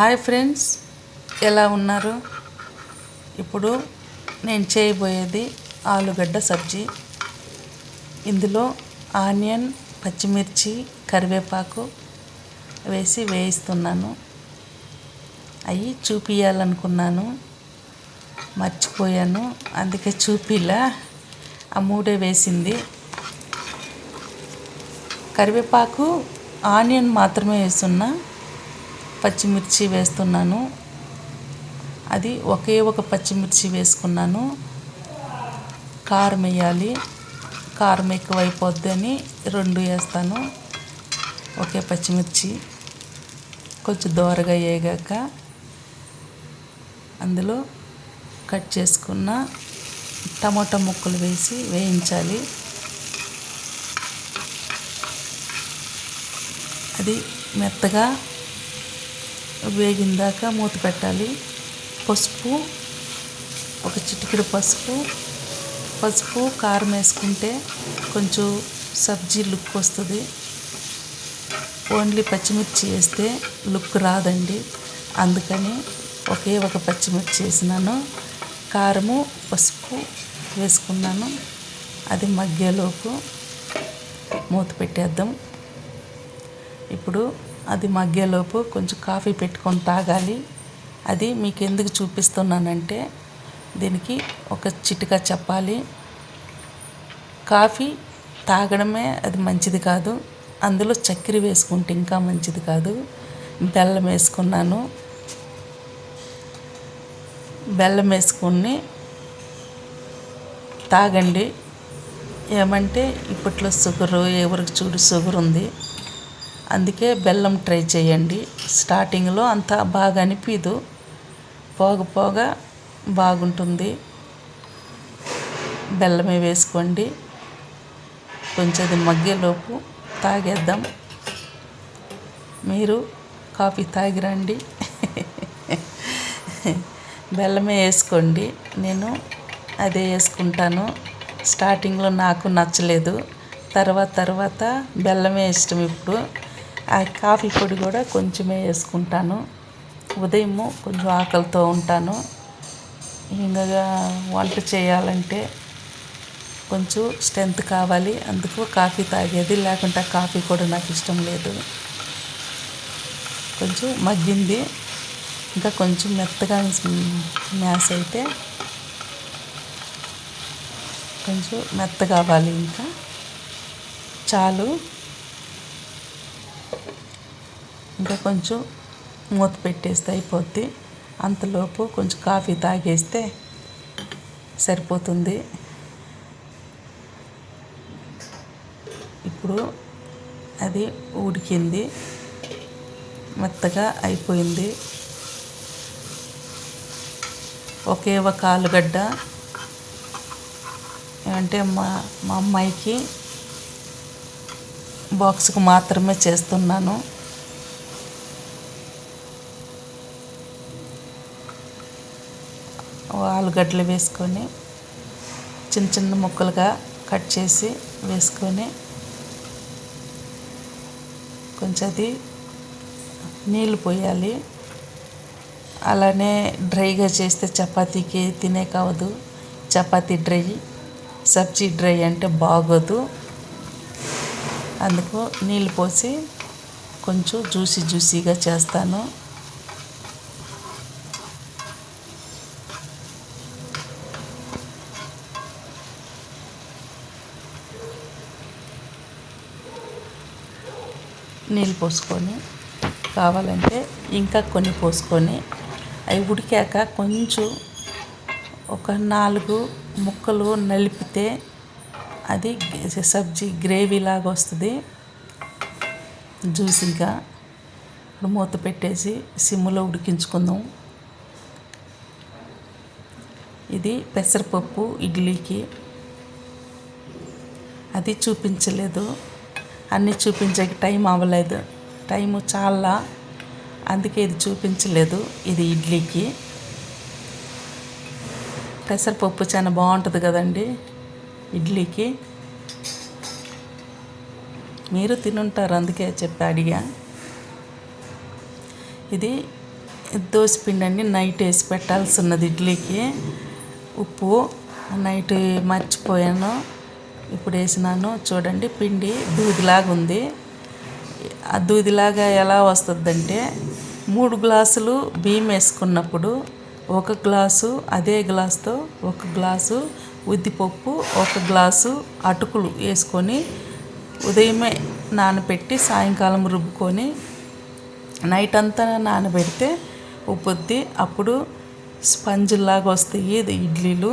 Hi friends ఎలా ఉన్నారు? ఇప్పుడు నేను చేయబోయేది ఆలుగడ్డ సబ్జీ. ఇందులో ఆనియన్ పచ్చిమిర్చి కరివేపాకు వేసి వేయిస్తున్నాను. అవి చూపించాలనుకున్నాను మర్చిపోయాను. అందుకే చూపిలా. ఆ మూడే వేసింది. కరివేపాకు ఆనియన్ మాత్రమే వేస్తున్నా. పచ్చిమిర్చి వేస్తున్నాను. అది ఒకే ఒక పచ్చిమిర్చి వేసుకున్నాను. కారం వేయాలి. కారం ఎక్కువైపోద్ది అని రెండు వేస్తాను. ఒకే పచ్చిమిర్చి. కొంచెం దోరగా వేగాక అందులో కట్ చేసుకున్న టమాటా ముక్కలు వేసి వేయించాలి. అది మెత్తగా వేగిందాక మూత పెట్టాలి. పసుపు ఒక చిటికెడు పసుపు పసుపు కారం వేసుకుంటే కొంచెం సబ్జీ లుక్ వస్తుంది. ఓన్లీ పచ్చిమిర్చి వేస్తే లుక్ రాదండి. అందుకని ఒకే ఒక పచ్చిమిర్చి వేసినాను. కారము పసుపు వేసుకున్నాను. అది మగ్గేలోపు మూత పెట్టేద్దాం. ఇప్పుడు అది మగ్గేలోపు కొంచెం కాఫీ పెట్టుకొని తాగాలి. అది మీకు ఎందుకు చూపిస్తున్నానంటే దీనికి ఒక చిటికా చెప్పాలి. కాఫీ తాగడమే అది మంచిది కాదు. అందులో చక్కెర వేసుకుంటే ఇంకా మంచిది కాదు. బెల్లం వేసుకున్నాను. బెల్లం వేసుకుని తాగండి. ఏమంటే ఇప్పట్లో షుగరు ఎవరికి చూడు షుగర్ ఉంది అందుకే బెల్లం ట్రై చేయండి. స్టార్టింగ్లో అంత బాగా అనిపించదు పోగ పోగా బాగుంటుంది. బెల్లమే వేసుకోండి. కొంచెం అది మగ్గేలోపు తాగేద్దాం. మీరు కాఫీ తాగిరండి. బెల్లమే వేసుకోండి. నేను అదే వేసుకుంటాను. స్టార్టింగ్లో నాకు నచ్చలేదు. తర్వాత తర్వాత బెల్లమే ఇష్టం ఇప్పుడు. ఆ కాఫీ పొడి కూడా కొంచెమే వేసుకుంటాను. ఉదయము కొంచెం ఆకలితో ఉంటాను. ఇంకా వంట చేయాలంటే కొంచెం స్ట్రెంత్ కావాలి. అందుకు కాఫీ తాగేది లేకుంటే కాఫీ కూడా నాకు ఇష్టం లేదు. కొంచెం మగ్గింది. ఇంకా కొంచెం మెత్తగా మ్యాస్ అయితే కొంచెం మెత్త కావాలి ఇంకా. చాలు. ఇంకా కొంచెం మూత పెట్టేస్తే అయిపోద్ది. అంతలోపు కొంచెం కాఫీ తాగేస్తే సరిపోతుంది. ఇప్పుడు అది ఉడికింది. మెత్తగా అయిపోయింది. ఒకే ఒక ఆలుగడ్డ. అంటే మా మా అమ్మాయికి బాక్స్కి మాత్రమే చేస్తున్నాను. ఆలుగడ్డలు వేసుకొని చిన్న చిన్న ముక్కలుగా కట్ చేసి వేసుకొని కొంచెం అది నీళ్ళు పోయాలి. అలానే డ్రైగా చేస్తే చపాతీకి తినే కావదు. చపాతీ డ్రై సబ్జీ డ్రై అంటే బాగోదు. అందుకు నీళ్ళు పోసి కొంచెం జ్యూసీ జ్యూసీగా చేస్తాను. నీళ్ళు పోసుకొని కావాలంటే ఇంకా కొన్ని పోసుకొని అవి ఉడికాక కొంచెం ఒక నాలుగు ముక్కలు నలిపితే అది సబ్జీ గ్రేవీ లాగా వస్తుంది. జ్యూసీగా ఇప్పుడు మూత పెట్టేసి సిమ్లో ఉడికించుకుందాం. ఇది పెసరపప్పు ఇడ్లీకి. అది చూపించలేదు. అన్నీ చూపించే టైం అవ్వలేదు. టైం చాలా. అందుకే ఇది చూపించలేదు ఇది ఇడ్లీకి. పెసరపప్పు చాలా బాగుంటుంది కదండి ఇడ్లీకి. మీరు తినుంటారు అందుకే చెప్పి అడిగా. ఇది దోశపిండి అండి నైట్ వేసి పెట్టాల్సి ఉన్నది ఇడ్లీకి. ఉప్పు నైట్ మర్చిపోయాను. ఇప్పుడు వేసినాను చూడండి పిండి దూదిలాగా ఉంది. ఆ దూదిలాగా ఎలా వస్తుందంటే మూడు గ్లాసులు బియ్యం వేసుకున్నప్పుడు ఒక గ్లాసు అదే గ్లాసుతో ఒక గ్లాసు ఉద్దిపప్పు ఒక గ్లాసు అటుకులు వేసుకొని ఉదయమే నానబెట్టి సాయంకాలం రుబ్బుకొని నైట్ అంతా నానబెడితే ఉబ్బుద్ది. అప్పుడు స్పంజ్లాగా వస్తాయి ఇడ్లీలు.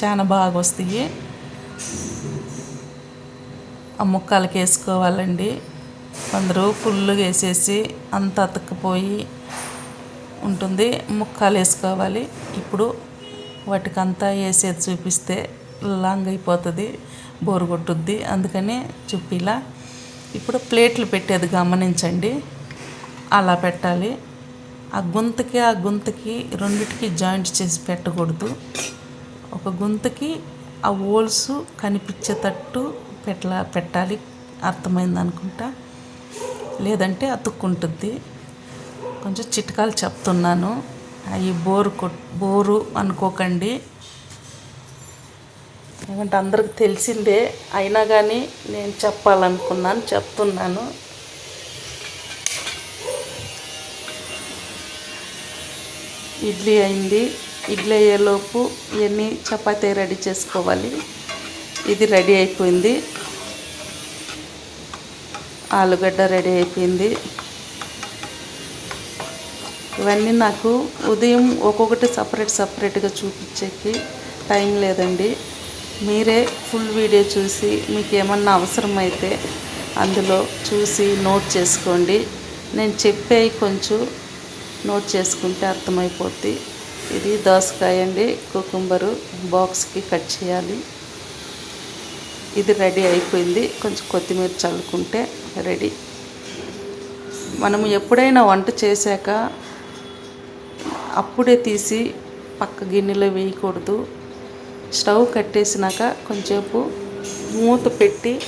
చాలా బాగా వస్తాయి. ఆ ముక్కలకి వేసుకోవాలండి. కొందరు ఫుల్గా వేసేసి అంత అతుక్కుపోయి ఉంటుంది. ముక్కలు వేసుకోవాలి. ఇప్పుడు వాటికంతా వేసేది చూపిస్తే లాంగ్ అయిపోతుంది బోరు కొట్టుద్ది. అందుకని చూపిలా. ఇప్పుడు ప్లేట్లు పెట్టేది గమనించండి. అలా పెట్టాలి. ఆ గుంతకి ఆ గుంతకి రెండిటికి జాయింట్ చేసి పెట్టకూడదు. ఒక గుంతకి ఆ హోల్స్ కనిపించేటట్టు పెట్ట పెట్టాలి అర్థమైంది అనుకుంటా? లేదంటే అతుక్కుంటుంది. కొంచెం చిట్కాలు చెప్తున్నాను. అవి బోరు కొ బోరు అనుకోకండి. ఏమంటే అందరికి తెలిసిందే. అయినా కానీ నేను చెప్పాలనుకున్నాను చెప్తున్నాను. ఇడ్లీ అయింది. ఇడ్లీ అయ్యేలోపు ఇవన్నీ చపాతీ రెడీ చేసుకోవాలి? ఇది రెడీ అయిపోయింది. ఆలుగడ్డ రెడీ అయిపోయింది. ఇవన్నీ నాకు ఉదయం ఒక్కొక్కటి సపరేట్ సపరేట్గా చూపించేకి టైం లేదండి. మీరే ఫుల్ వీడియో చూసి మీకు ఏమన్నా అవసరమైతే అందులో చూసి నోట్ చేసుకోండి. నేను చెప్పేవి కొంచెం నోట్ చేసుకుంటే అర్థమైపోద్ది. ఇది దోసకాయ అండి కుకుంబరు బాక్స్కి కట్ చేయాలి. ఇది రెడీ అయిపోయింది. కొంచెం కొత్తిమీర చల్లుకుంటే రెడీ. మనము ఎప్పుడైనా వంట చేశాక అప్పుడే తీసి పక్క గిన్నెలో వేయకూడదు. స్టవ్ కట్టేసినాక కొంచెంసేపు మూత పెట్టి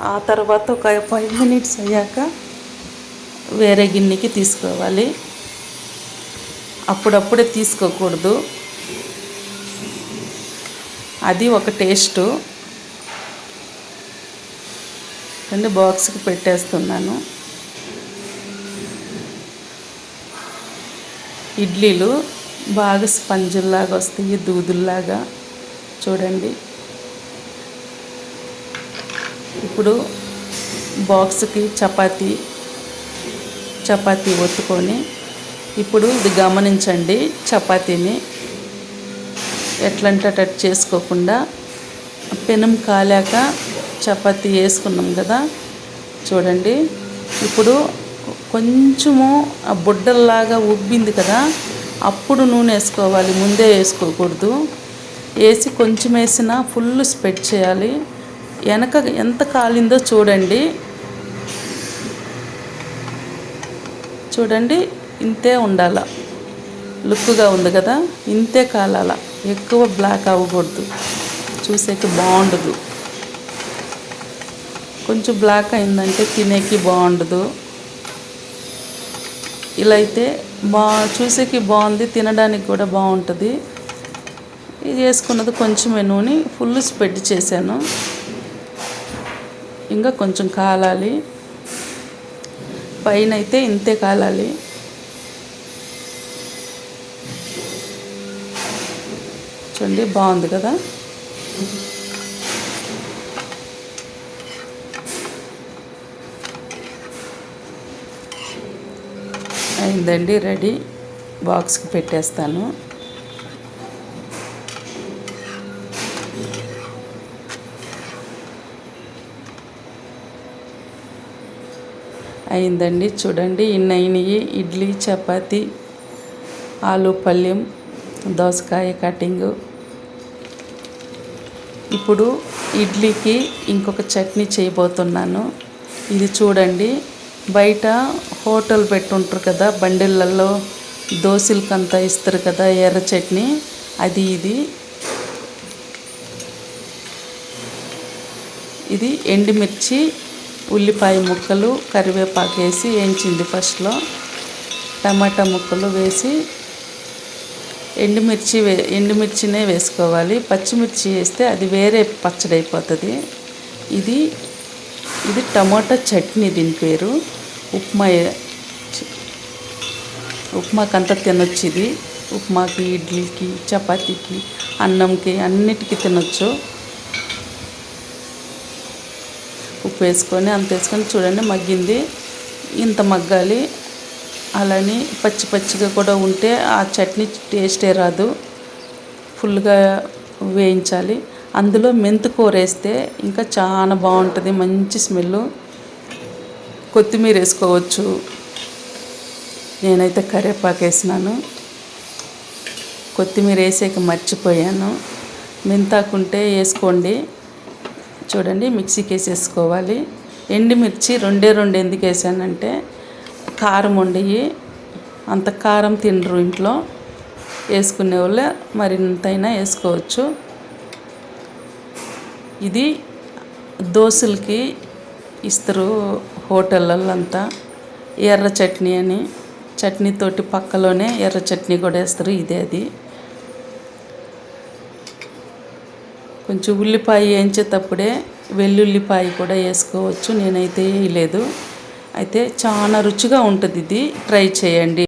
ఆ తర్వాత ఒక ఫైవ్ మినిట్స్ అయ్యాక వేరే గిన్నెకి తీసుకోవాలి. అప్పుడప్పుడే తీసుకోకూడదు. అది ఒక టేస్టు. రెండు బాక్స్కి పెట్టేస్తున్నాను. ఇడ్లీలు బాగా స్పంజుల్లాగా వస్తాయి దూదుల్లాగా. చూడండి. ఇప్పుడు బాక్స్కి చపాతీ చపాతీ ఒత్తుకొని ఇప్పుడు ఇది గమనించండి చపాతీని. ఎట్లంటే అట్ చేసుకోకుండా పెనం కాలాక చపాతి వేసుకున్నాం కదా. చూడండి. ఇప్పుడు కొంచెము ఆ బుడ్డల్లాగా ఉబ్బింది కదా. అప్పుడు నూనె వేసుకోవాలి. ముందే వేసుకోకూడదు. వేసి కొంచెం వేసినా ఫుల్ స్ప్రెడ్ చేయాలి. వెనక ఎంత కాలిందో చూడండి. చూడండి. ఇంతే ఉండాల. లుక్గా ఉంది కదా. ఇంతే కాలాల. ఎక్కువ బ్లాక్ అవ్వకూడదు. చూసేకి బాగుండదు. కొంచెం బ్లాక్ అయిందంటే తినేకి బాగుండదు. ఇలా అయితే బా చూసేకి బాగుంది తినడానికి కూడా బాగుంటుంది. ఇది వేసుకున్నది కొంచెం నూనె ఫుల్ స్ప్రెడ్ చేశాను. ఇంకా కొంచెం కాలాలి. పైన అయితే ఇంతే కాలాలి. చూడండి బాగుంది కదా? అయిందండి రెడీ. బాక్స్కి పెట్టేస్తాను. అయిందండి చూడండి. ఇన్ని అయినవి ఇడ్లీ చపాతి ఆలు పళ్ళెం దోసకాయ కటింగు. ఇప్పుడు ఇడ్లీకి ఇంకొక చట్నీ చేయబోతున్నాను. ఇది చూడండి. బయట హోటల్ పెట్టుంటారు కదా బండిళ్ళల్లో దోశలకంతా ఇస్తారు కదా ఎర్ర చట్నీ అది ఇది. ఇది ఎండుమిర్చి ఉల్లిపాయ ముక్కలు కరివేపాకు వేసి వేయించింది ఫస్ట్లో. టమాటా ముక్కలు వేసి ఎండుమిర్చి వే ఎండుమిర్చినే వేసుకోవాలి. పచ్చిమిర్చి వేస్తే అది వేరే పచ్చడి అయిపోతుంది ఇది ఇది టమాటా చట్నీ దీని పేరు. ఉప్మా ఉప్మాకి చి- ఉప్మాకంతా తినొచ్చు ఇది ఉప్మాకి ఇడ్లీకి చపాతీకి అన్నంకి అన్నిటికీ తినొచ్చు. ఉప్పు వేసుకొని అంత వేసుకొని చూడండి మగ్గింది. ఇంత మగ్గాలి. అలానే పచ్చి పచ్చిగా కూడా ఉంటే ఆ చట్నీ టేస్టే రాదు. ఫుల్గా వేయించాలి. అందులో మెంతుకూర వేస్తే ఇంకా చాలా బాగుంటుంది. మంచి స్మెల్ కొత్తిమీర వేసుకోవచ్చు. నేనైతే కరివేపాకు వేసినాను. కొత్తిమీర వేసాక మర్చిపోయాను. మెంతాకుంటే వేసుకోండి. చూడండి మిక్సీకి వేసేసుకోవాలి. ఎండుమిర్చి రెండే రెండు ఎందుకు వేసానంటే కారం ఉండయి అంత కారం తినరు ఇంట్లో. వేసుకునే వాళ్ళు మరింతైనా వేసుకోవచ్చు. ఇది దోశలకి ఇస్తారు హోటళ్ళల్లో అంతా ఎర్ర చట్నీ అని చట్నీతోటి పక్కలోనే ఎర్ర చట్నీ కూడా వేస్తారు. ఇదే అది. కొంచెం ఉల్లిపాయ వేయించేటప్పుడే వెల్లుల్లిపాయ కూడా వేసుకోవచ్చు. నేనైతే వేయలేదు. అయితే చాలా రుచిగా ఉంటుంది ఇది. ట్రై చేయండి.